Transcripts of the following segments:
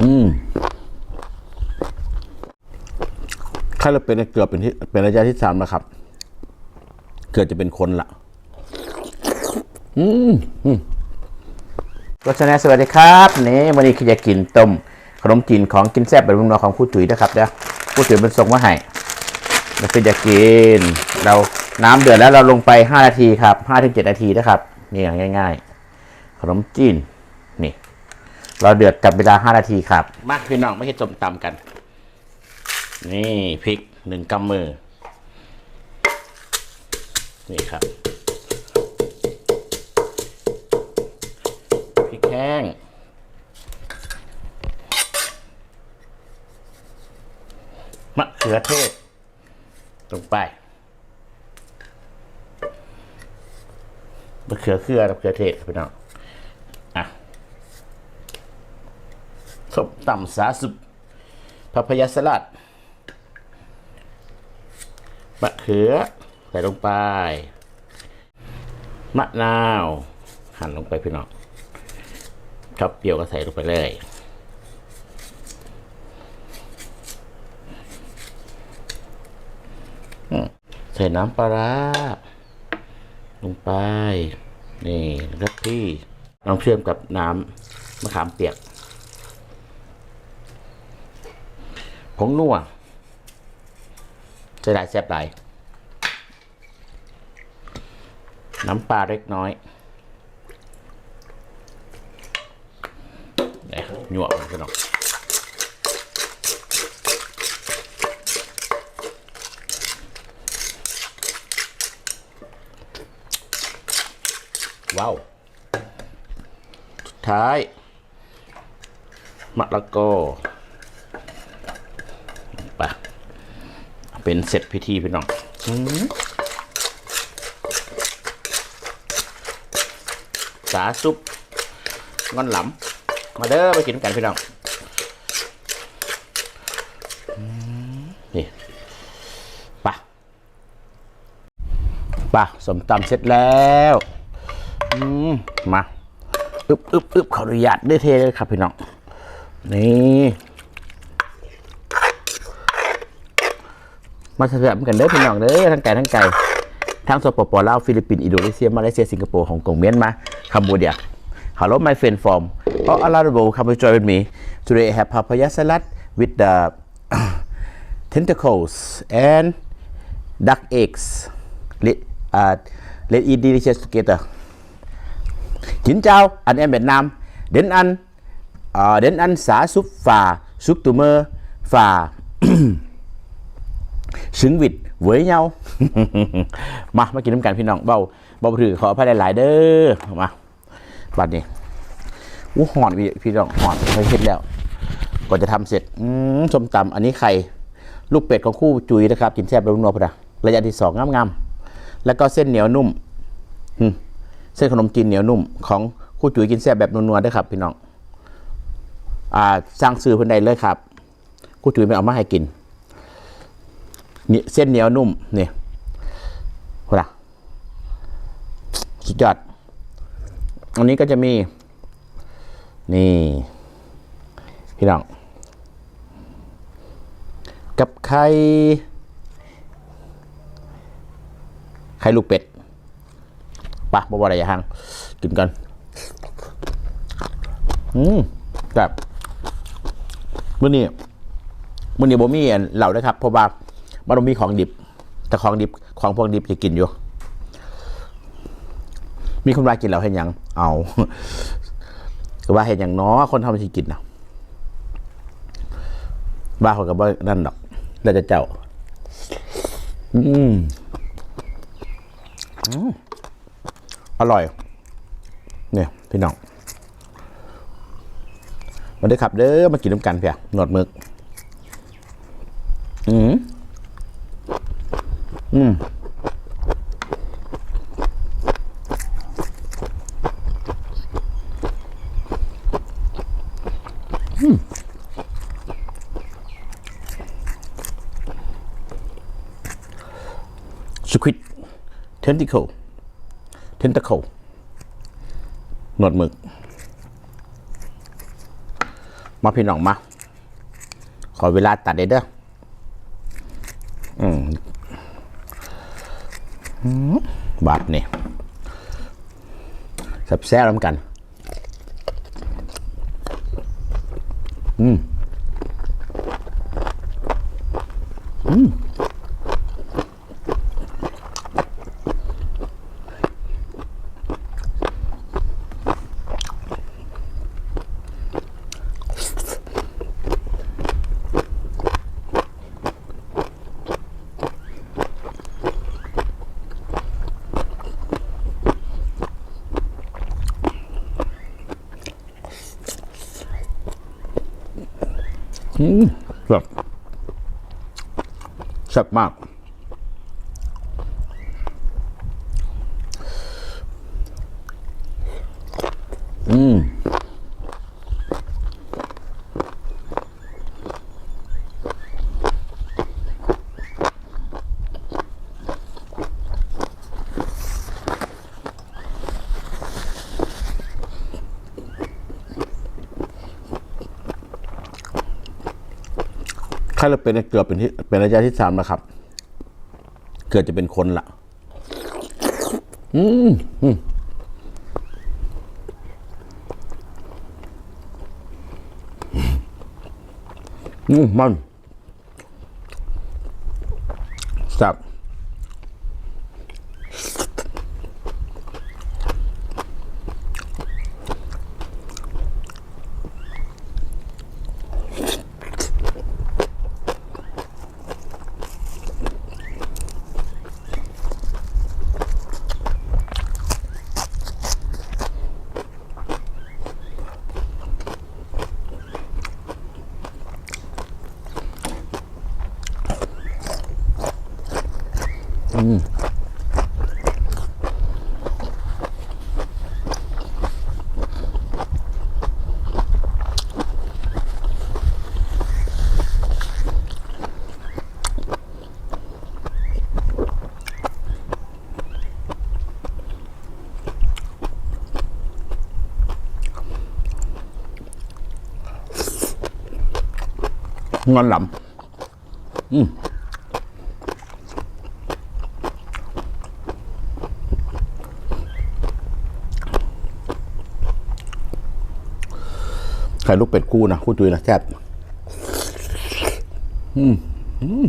อืมถ้าเราเป็นเกือบเป็นที่เป็นระยะที่สามแล้วครับ เกือบจะเป็นคนละก็ชนะสวัสดีครับนี่วันนี้คือจะกินต้มขนมจีนของกินแซ่บแบบลุงนอของคู่จุ๋ยนะครับเด้อคู่จุ๋ยเป็นส่งมาให้เราคือจะกิน เราน้ำเดือดแล้วเราลงไป 5 นาทีครับ5ถึง7นาทีนะครับนี่ง่าย ๆ ขนมจีน เราเดือดจับเวลา 5 นาทีครับ มาพี่น้องไม่ใช่ส้มตำกัน นี่พริกหนึ่งกำมือ นี่ครับพริกแห้งมะเขือเทศลงไปมะเขือเครือมะเขือเทศพี่น้องอะ ส้มตำสาสุปพัพยาสลัดมะเขือใส่ลงไป มะนาว หั่นลงไปพี่น้องชอบเปรี้ยวก็ใส่ลงไปเลยใส่น้ำปลาร้าลงไป นี่แล้วพี่ลองเชื่อมกับน้ำมะขามเปียก ผงนัวใส่หลายแซ่บหลายน้ำปลาเล็กน้อยเนี่ยหยวกมันพี่น้องว้าว สุดท้ายมะละกอไป เป็นเสร็จพิธีพี่น้องสาซุปงอนหลำมาเด้อไปกินกันพี่น้องนี่ปะปะสมตำเสร็จแล้วมมาอึบอึบอึบขออนุญาตได้เทเลยครับพี่น้อง นี่ มาเสียบกันเด้อพี่น้องเด้อทั้งไก่ทั้งไก่ทั้งสปปลาวฟิลิปปินส์อินโดนีเซียมาเลเซียสิงคโปร์ฮ่องกงเมียนมาคัมบูเดีย Hello my friend from all around the world come to join with me today I have papaya salad with the tentacles and duck eggs let uh, let eat delicious together Xin chào anh em Việt Nam đến ăn ờ, đến ăn xả súp phà súp tù mơ phà xứng vịt với nhau มามากินน้ำกันพี่น้องเบาเบาถือขออภัยหลายๆเด้อมาบัดนี้อู้หอนพี่พี่น้องหอนเคยเห็นแล้วก่อนจะทำเสร็จอืมส้มตำอันนี้ไข่ลูกเป็ดของคู่จุยนะครับกินแซ่บแบบนุ่มพอดะระยะที่สองงามๆแล้วก็เส้นเหนียวนุ่มอืมเส้นขนมจีนเหนียวนุ่ม ของคู่จุยกินแซ่บแบบนัวๆด้วยครับ พี่น้องอ่าสร้างซื้อเพิ่นใดเลยครับคู่จุยไม่เอามาให้กิน นี่เส้นเหนียวนุ่มนี่โหละสุดยอด อันนี้ก็จะมี นี่ พี่น้อง กับไข่ไข่ลูกเป็ดปะบ่บ่อะไรอย่างกินกัน อืมแบบมื้อนี้มื้อนี้บ่มีเหล่าด้วยครับเพราะว่า มันมีของดิบ แต่ของดิบของพวกดิบจะกินอยู่ มีคนว่ากินแล้วเห็นยัง เอาว่าเห็นอย่างน้อคนทำสิกินนะบ้าเขากับว่านั่นดอกแล้วจะเจ้าอืมอืมอร่อย เนี่ยพี่น้องมาเด้อครับเด้อมากินน้ำกันเพียหนวดมึก อืม อืมสควิดเทนติเคิลเทนต c เคิลหนวดหมึก มาพี่น้องมา ขอเวลาตัดเด้อเด้ออืม บาดนี่แซ่บแซ่บแล้วกัน แบบแซ่บมาก อืม เลือดเป็นเกือบเป็นที่เป็นระยะที่สามแล้วครับ เกือบจะเป็นคนละอืมอืมอืมมันแซ่บ งอนหลำอืมไข่ลูกเป็ดคู่นะคู่จุยนะแซ่บอืมอืม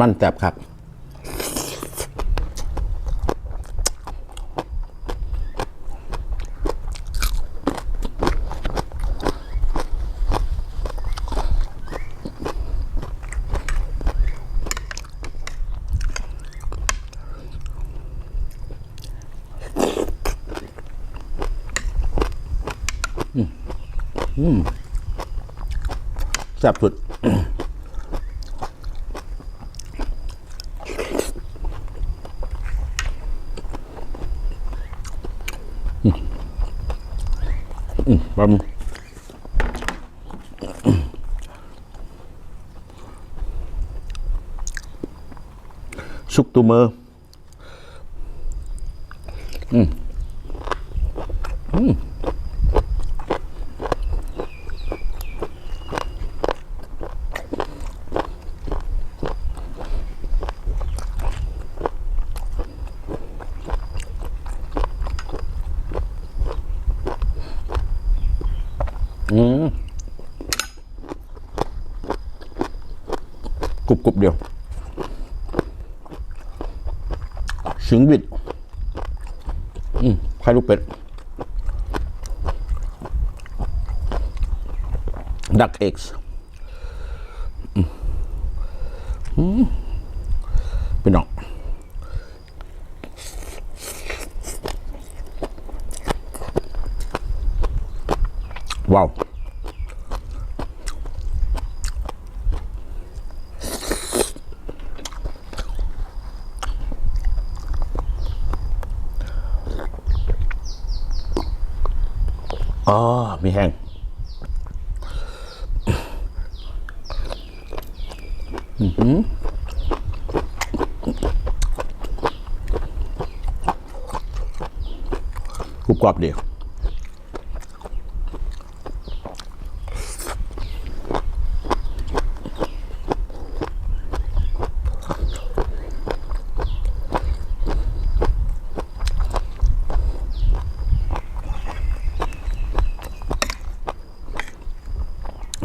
มันแซ่บครับแซ่บสุด อืม อืมบะหมี่ซุกตูเมอร์อืมอืม อืมกรุบกรุบเดียวสิงบิด อืมไข่ลูกเป็ด ดักเอ็กซ์อืมเป็นน้องว้าว อ๋อ มีแห้งอืมกรุบกรอบเดียว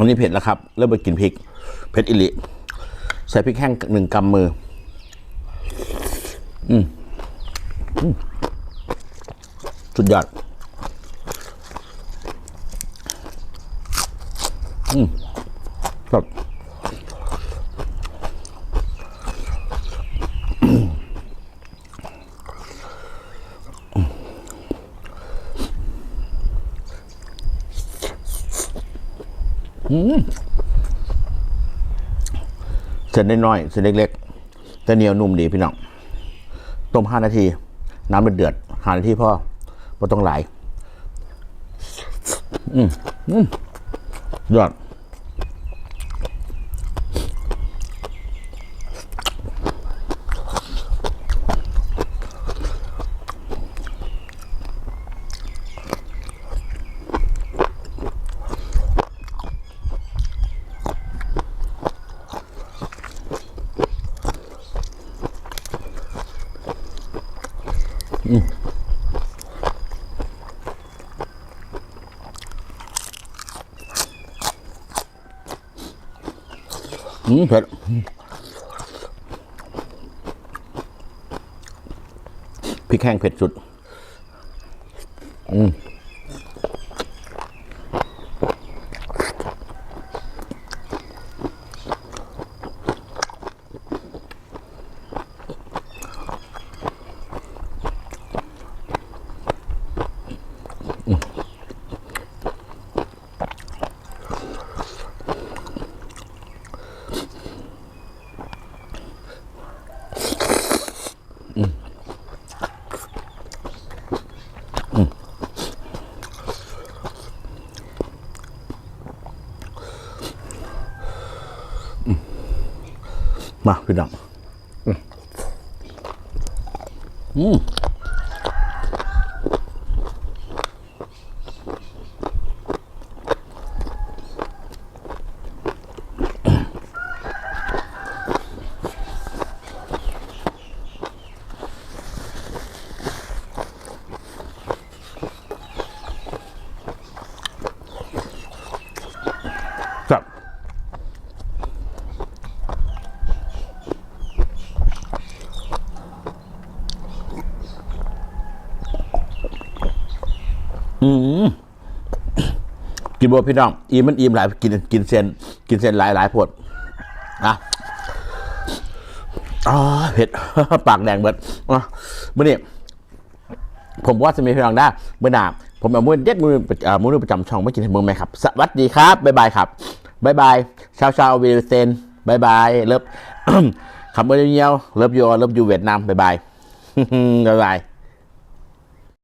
นนี้เผ็ดแล้วครับ เริ่มไปกินพริก เผ็ดอิลิใส่พริกแห้งหนึ่งกำมือ อืมอืมสุดยอด อืม เส้นน้อยๆเส้นเล็กๆแต่เหนียวนุ่มดีพี่น้อง ต้มห้านาที น้ำเดือดๆห้านาทีพ่อไม่ต้องหลายอืมอืมยอด เผ็ดพริกแห้งเผ็ดสุด อืม มาพี่น้องอืม กินบัวพี่น้องอีมันอิ่มหลายกินกินเส้นกินเส้นหลายหลายผดอะอ๋อเผ็ดปากแดงเบิดอะมื่อนี้ผมว่าจะมีพี่น้องได้เมื่อหนาผมเอามือเด็ดมือมือประจำช่องไม่กินให้มึงไหมครับ สวัสดีครับบ๊ายบายครับบ๊ายบายชาวชาวเวลเซนบ๊ายบายเลิฟคำเมื่อเดียวเลิฟยูเลิฟยูเวียดนามบ๊ายบายบ๊ายบาย